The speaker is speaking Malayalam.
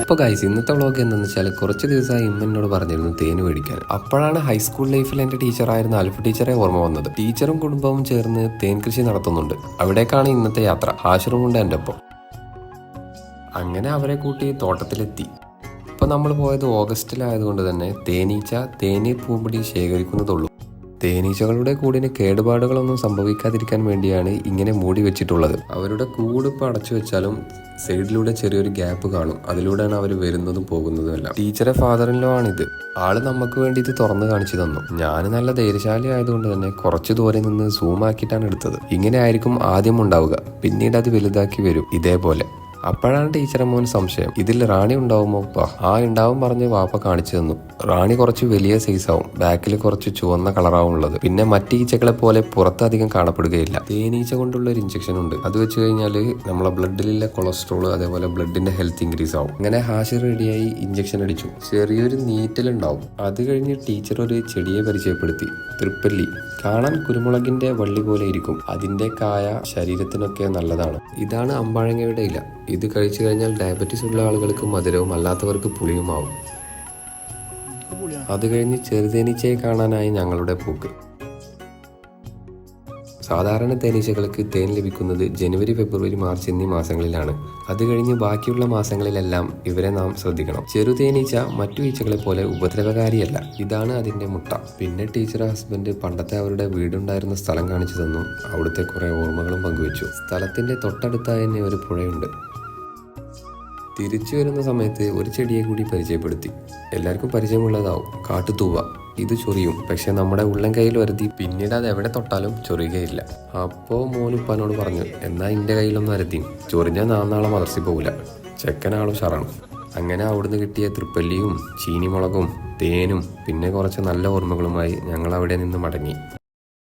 അപ്പോൾ ഗൈസ് ഇന്നത്തെ വ്ളോഗ് എന്താണെന്ന് വെച്ചാൽ കുറച്ച് ദിവസമായി ഇമ്മനോട് പറഞ്ഞിരുന്നു തേന് മേടിക്കാൻ. അപ്പോഴാണ് ഹൈസ്കൂൾ ലൈഫിൽ എന്റെ ടീച്ചറായിരുന്ന അൽഫ് ടീച്ചറെ ഓർമ്മ വന്നത്. ടീച്ചറും കുടുംബവും ചേർന്ന് തേൻ കൃഷി നടത്തുന്നുണ്ട്. അവിടേക്കാണ് ഇന്നത്തെ യാത്ര. കൊണ്ട് എന്റെ ഒപ്പം. അങ്ങനെ അവരെ കൂട്ടി തോട്ടത്തിലെത്തി. ഇപ്പൊ നമ്മൾ പോയത് ഓഗസ്റ്റിലായതുകൊണ്ട് തന്നെ തേനീച്ച തേനീ പൂമ്പടി ശേഖരിക്കുന്നതുള്ളൂ. തേനീച്ചകളുടെ കൂടിന് കേടുപാടുകളൊന്നും സംഭവിക്കാതിരിക്കാൻ വേണ്ടിയാണ് ഇങ്ങനെ മൂടി വെച്ചിട്ടുള്ളത്. അവരുടെ കൂട് ഇപ്പൊ അടച്ചു വെച്ചാലും സൈഡിലൂടെ ചെറിയൊരു ഗ്യാപ്പ് കാണും. അതിലൂടെയാണ് അവർ വരുന്നതും പോകുന്നതും എല്ലാം ടീച്ചറെ ഫാദറിൻലോ ആണിത്. ആൾ നമുക്ക് വേണ്ടി ഇത് തുറന്നു കാണിച്ചു തന്നു. ഞാൻ നല്ല ധൈര്യശാലി ആയതുകൊണ്ട് തന്നെ കുറച്ച് ദൂരെ നിന്ന് സൂം ആക്കിയിട്ടാണ് എടുത്തത്. ഇങ്ങനെ ആയിരിക്കും ആദ്യം ഉണ്ടാവുക. പിന്നീട് അത് വലുതാക്കി വരും. ഇതേപോലെ. അപ്പോഴാണ് ടീച്ചറെ മോൻ സംശയം. ഇതിൽ റാണി ഉണ്ടാവുമോ? ആ ഉണ്ടാവും പറഞ്ഞ് വാപ്പ കാണിച്ചു തന്നു. റാണി കുറച്ച് വലിയ സൈസാവും ബാക്കിൽ കുറച്ച് ചുവന്ന കളറാവും ഉള്ളത്. പിന്നെ മറ്റീച്ചകളെ പോലെ പുറത്തധികം കാണപ്പെടുകയില്ല. തേനീച്ച കൊണ്ടുള്ള ഒരു ഇഞ്ചക്ഷൻ ഉണ്ട്. അത് വെച്ച് കഴിഞ്ഞാൽ നമ്മളെ ബ്ലഡിലുള്ള കൊളസ്ട്രോൾ അതേപോലെ ബ്ലഡിന്റെ ഹെൽത്ത് ഇൻക്രീസ് ആവും. അങ്ങനെ ഹാഷ് റെഡിയായി ഇഞ്ചക്ഷൻ അടിച്ചു. ചെറിയൊരു നീറ്റലുണ്ടാവും അത് കഴിഞ്ഞ് ടീച്ചർ ഒരു ചെടിയെ പരിചയപ്പെടുത്തി. തൃപ്പല്ലി. കാണാൻ കുരുമുളകിന്റെ വള്ളി പോലെ ഇരിക്കും. അതിന്റെ കായ ശരീരത്തിനൊക്കെ നല്ലതാണ്. ഇതാണ് അമ്പാഴങ്ങയുടെ ഇല. ഇത് കഴിച്ചു കഴിഞ്ഞാൽ ഡയബറ്റീസ് ഉള്ള ആളുകൾക്ക് മധുരവും അല്ലാത്തവർക്ക് പുളിയുമാവും. അത് കഴിഞ്ഞ് ചെറുതേനീച്ചയെ കാണാനായി ഞങ്ങളുടെ പൂക്ക് സാധാരണ തേനീച്ചകൾക്ക് തേൻ ലഭിക്കുന്നത് ജനുവരി ഫെബ്രുവരി മാർച്ച് എന്നീ മാസങ്ങളിലാണ്. അത് കഴിഞ്ഞ് ബാക്കിയുള്ള മാസങ്ങളിലെല്ലാം ഇവരെ നാം ശ്രദ്ധിക്കണം. ചെറുതേനീച്ച മറ്റു ഈച്ചകളെ പോലെ ഉപദ്രവകാരിയല്ല. ഇതാണ് അതിന്റെ മുട്ട. പിന്നെ ടീച്ചർ ഹസ്ബൻഡ് പണ്ടത്തെ അവരുടെ വീടുണ്ടായിരുന്ന സ്ഥലം കാണിച്ചു തന്നു. അവിടുത്തെ കുറേ ഓർമ്മകളും പങ്കുവച്ചു. സ്ഥലത്തിന്റെ തൊട്ടടുത്തായി തന്നെ ഒരു പുഴയുണ്ട്. തിരിച്ചു വരുന്ന സമയത്ത് ഒരു ചെടിയെ കൂടി പരിചയപ്പെടുത്തി. എല്ലാവർക്കും പരിചയമുള്ളതാവും. കാട്ടുതൂവ ഇത് ചൊറിയും. പക്ഷെ നമ്മുടെ ഉള്ളം കയ്യിൽ വരുത്തി പിന്നീട് അത് എവിടെ തൊട്ടാലും ചൊറിയുകയില്ല. അപ്പോൾ മോനുപ്പാനോട് പറഞ്ഞു എന്നാ എന്റെ കയ്യിലൊന്നും അരുതി ചൊറിഞ്ഞാൽ നാളെ മദർസി പോകില്ല ചെക്കനാളും ഷറാണ് അങ്ങനെ അവിടുന്ന് കിട്ടിയ തൃപ്പല്ലിയും ചീനിമുളകും തേനും പിന്നെ കുറച്ച് നല്ല ഓർമ്മകളുമായി ഞങ്ങൾ അവിടെ നിന്ന് മടങ്ങി.